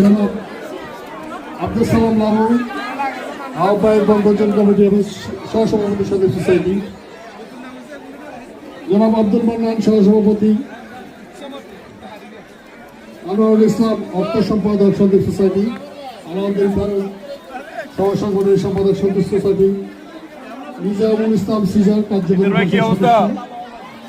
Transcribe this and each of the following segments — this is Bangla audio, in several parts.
জনাব আব্দুল সালাম লাহু আহ্বায়ক বঙ্গজন কমিটি এবং সহসভাপতি সদস্য সোসাইটি জনাব আব্দুল মান্নান, সহসভাপতি। আনোয়ারুল ইসলাম, অর্থ সম্পাদক সদস্য সোসাইটি আনোয়ারুল ফারুক সহসংগঠনের সম্পাদক সদস্য সোসাইটি নিজামুল ইসলাম, সিজার কার্যকরী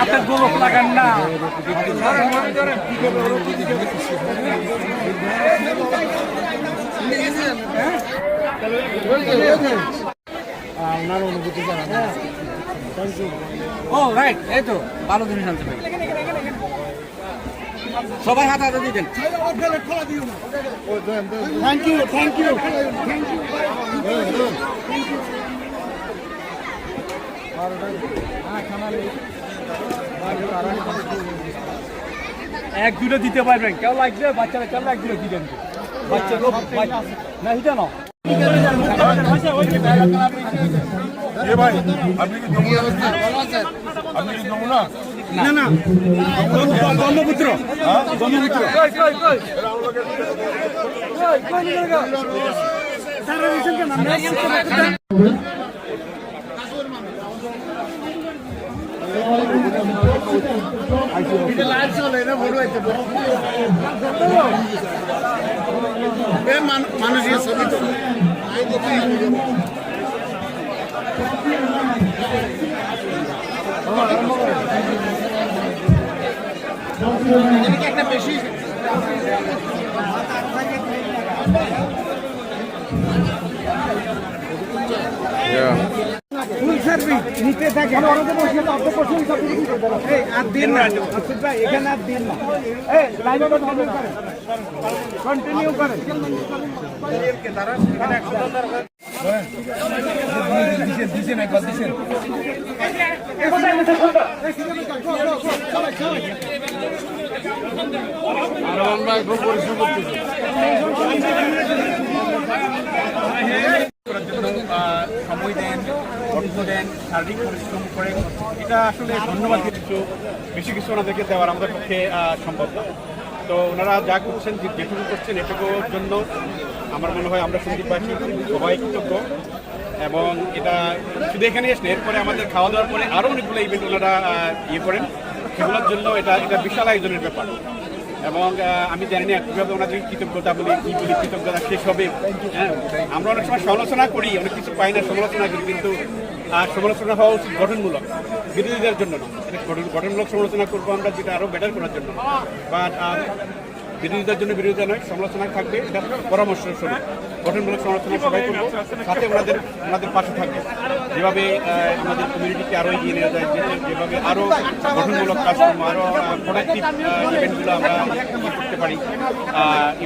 আপনার গোলক লাগান না ও রাইট এই তো ভালো জিনিস আনতে পারি। সবাই হাতে হাতে দিতেন থ্যাংক ইউ থ্যাংক ইউ এক দুটো দিতে পারবেন। কেউ লাগবে বাচ্চারা কেউ এক দুটো দিবেন বাচ্চা না হিটা না ভাই আপনি কি নমুনা আপনি কি নমুনা না না। ব্রহ্মপুত্র। ব্রহ্মপুত্র। ফুল সার্ভিস নিতে থাকে। এই, আর দিন না। ভাই এখানে আর দিন না। এই লাইনে কন্টিনিউ করেন। কন্টিনিউ করেন সময় দেন দেন শারীরিক পরিশ্রম করেন এটা আসলে ধন্যবাদ কিছু বেশি কিছু ওনাদেরকে দেওয়ার আমাদের পক্ষে সম্ভব না। তো ওনারা যা করছেন যেটুকু করছেন, এটুকুর জন্য আমার মনে হয় আমরা সন্দীপবাসী সবাই কৃতজ্ঞ। এবং এটা শুধু এখানে এসে এরপরে আমাদের খাওয়া দাওয়ার পরে আরও অনেকগুলো ইভেন্ট ওনারা ইয়ে করেন। সেগুলোর জন্য এটা এটা বিশাল আয়োজনের ব্যাপার। এবং আমি জানি না কীভাবে ওনাদের কৃতজ্ঞতা বলি, কী বলি, কৃতজ্ঞতা শেষ হবে। হ্যাঁ আমরা অনেক সময় সমালোচনা করি, অনেক কিছু পাই না সমালোচনা করি, কিন্তু আর সমালোচনা হওয়া উচিত গঠনমূলক, বিরোধীদের জন্য না। গঠন- গঠনমূলক সমালোচনা করব আমরা, যেটা আরও বেটার করার জন্য। বাট বিরোধীদের জন্য বিরোধিতা নয়, সমালোচনা থাকবে, এটা পরামর্শ গঠনমূলক সমালোচনা সবাই করব, সাথে ওনাদের ওনাদের পাশে থাকবে। যেভাবে আমাদের কমিউনিটিকে আরও এগিয়ে নিয়ে যায় যেভাবে আরও গঠনমূলক কাজকর্ম আরও প্রোডাক্টিভ ইভেন্টগুলো আমরা করতে পারি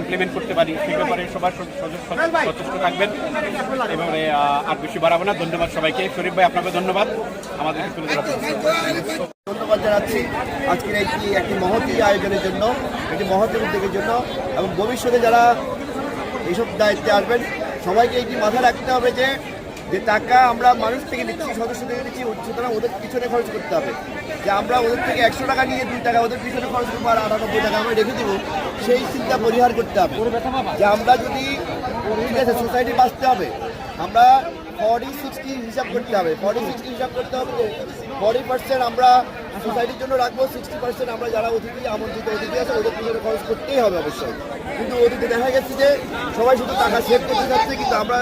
ইমপ্লিমেন্ট করতে পারি, সেই ব্যাপারে সবার সচেষ্ট থাকবেন। এবারে আর বেশি বাড়াবো না। ধন্যবাদ সবাইকে। শরীফ ভাই, আপনাকে ধন্যবাদ। আমাদের ধন্যবাদ জানাচ্ছি আজকের একটি একটি মহতী আয়োজনের জন্য, একটি মহতী উদ্যোগের জন্য, এবং ভবিষ্যতে যারা এইসব দায়িত্বে আসবেন, সবাইকে এটি মাথায় রাখতে হবে যে যে টাকা আমরা মানুষ থেকে নিচ্ছি, সদস্য থেকে নিচ্ছি, সুতরাং ওদের পিছনে খরচ করতে হবে। যে আমরা ওদের থেকে একশো টাকা নিয়ে দুই টাকা ওদের পিছনে খরচ করব আর আটানব্বই টাকা আমরা রেখে দেবো, সেই চিন্তা পরিহার করতে হবে। যে আমরা যদি, ঠিক আছে সোসাইটি বাঁচতে হবে, আমরা ফর্টি সিক্সটি হিসাব করতে হবে। ফর্টি সিক্সটি হিসাব করতে হবে ফর্টি পার্সেন্ট আমরা সোসাইটির জন্য রাখব সিক্সটি পার্সেন্ট আমরা যারা অতিথি, আমন্ত্রিত অতিথি আছে, ওদের পিছনে খরচ করতেই হবে অবশ্যই। কিন্তু অতীতে দেখা গেছে যে সবাই শুধু টাকা সেভ করতে যাচ্ছে কিন্তু আমরা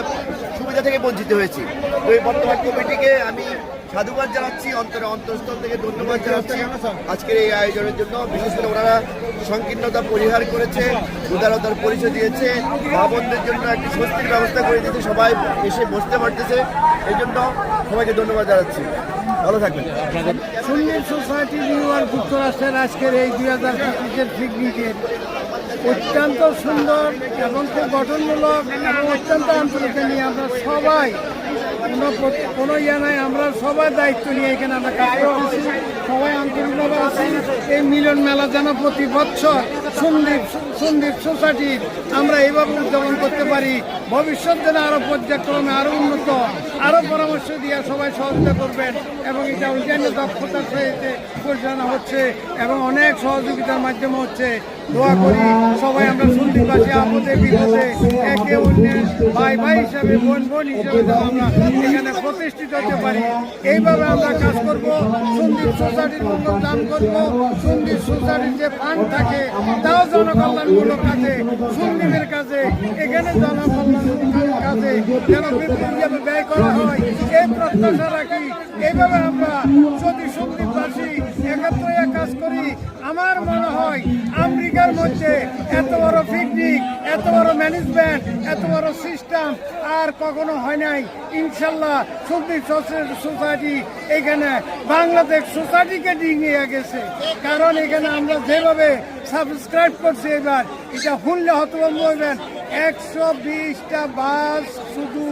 সুবিধা থেকে বঞ্চিত হয়েছি। তো এই বর্তমান কমিটিকে আমি সাধুবাদ জানাচ্ছি, অন্তরে অন্তঃস্থল থেকে ধন্যবাদ জানাচ্ছি। আজকের এই আয়োজনের জন্য, বিশেষ করে ওনারা সংকীর্ণতা পরিহার করেছে, উদারতার পরিচয় দিয়েছে, মা বোনদের জন্য একটি স্বস্তির ব্যবস্থা করে দিয়েছে, সবাই এসে বসতে পারতেছে। এই জন্য সবাইকে ধন্যবাদ জানাচ্ছি। ভালো থাকবেন। সুন্নি সোসাইটি নিউ ইয়র্ক যুক্তরাষ্ট্রের আজকের এই দুই হাজার পিকনিকের অত্যন্ত সুন্দর এবং খুব গঠনমূলক এবং অত্যন্ত আন্তরিক নিয়ে আমরা সবাই, কোনো কোনো ইয়ে নাই, আমরা সবাই দায়িত্ব নিয়ে এখানে আমরা কাজ করছি সবাই আন্তরিকভাবে আছি। এই মিলন মেলা যেন প্রতি বছর সন্দীপ সন্দীপ সোসাইটির আমরা এইভাবে উদযাপন করতে পারি। ভবিষ্যৎ যেন আরও পর্যায়ক্রমে আরও উন্নত আরও পরামর্শ দিয়ে সবাই সহযোগিতা করবেন এবং এটা অন্যান্য দক্ষতার সহিতে পরিচালনা হচ্ছে এবং অনেক সহযোগিতার মাধ্যমে হচ্ছে। দোয়া করি, সবাই আমরা সন্দীপবাসী আপদে বিপদে একে অন্যের ভাই ভাই হিসাবে, বোন বোন হিসাবে আমরা এখানে প্রতিষ্ঠিত হতে পারি। এইভাবে আমরা কাজ করব সন্দীপ সোসাইটির মূল্য দান করব সন্দীপ সোসাইটির যে ফান্ড থাকে, তাও জনকল্যাণমূলক কাজে সন্দীপের কাজে, এখানে জনকল্যাণমূলক কাজে যেন বিপুলভাবে ব্যয় করা হয়, এই প্রত্যাশা রাখি। এইভাবে আমরা যদি সন্দীপবাসী একত্র কাজ করি, আমার মনে হয়। আমেরিকার মধ্যে এত বড় পিকনিক এত বড় ম্যানেজমেন্ট এত বড় সিস্টেম আর কখনো হয় নাই। ইনশাল্লাহ সন্দীপ সোসাইটি এখানে বাংলাদেশ সোসাইটিকে নিয়ে গেছে। কারণ এখানে আমরা যেভাবে সাবস্ক্রাইব করছি এবার, এটা শুনলে হতভম্ব হইবেন। একশো বিশটা বাস শুধু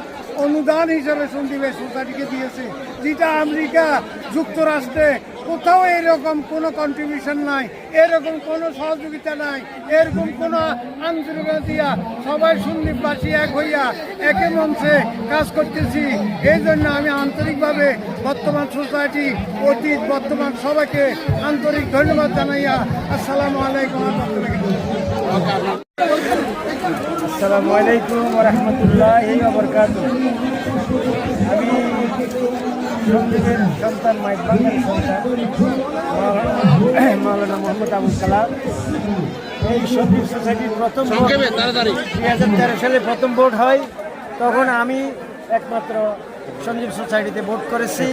অনুদান হিসাবে সন্দীপের সোসাইটিকে দিয়েছে, যেটা আমেরিকা, যুক্তরাষ্ট্রে কোথাও এরকম কোনো কন্ট্রিবিউশন নাই, এরকম কোনো সহযোগিতা নাই, এরকম কোনো আন্তরিকতা দিয়া সবাই সন্দীপবাসী এক হইয়া একে মঞ্চে কাজ করতেছি। এই জন্য আমি আন্তরিকভাবে বর্তমান সোসাইটি অতীত, বর্তমান সবাইকে আন্তরিক ধন্যবাদ জানাইয়া আসসালামু আলাইকুম আসসালামু আলাইকুম রহমতুল্লাহ আমি সন্তান মাইক বাঙালি সন্তান মাওলানা মোহাম্মদ আবুল কালাম। এই সোসাইটির প্রথম দুই হাজার তেরো সালে প্রথম ভোট হয়। তখন আমি একমাত্র সঞ্জীব সোসাইটিতে ভোট করেছি।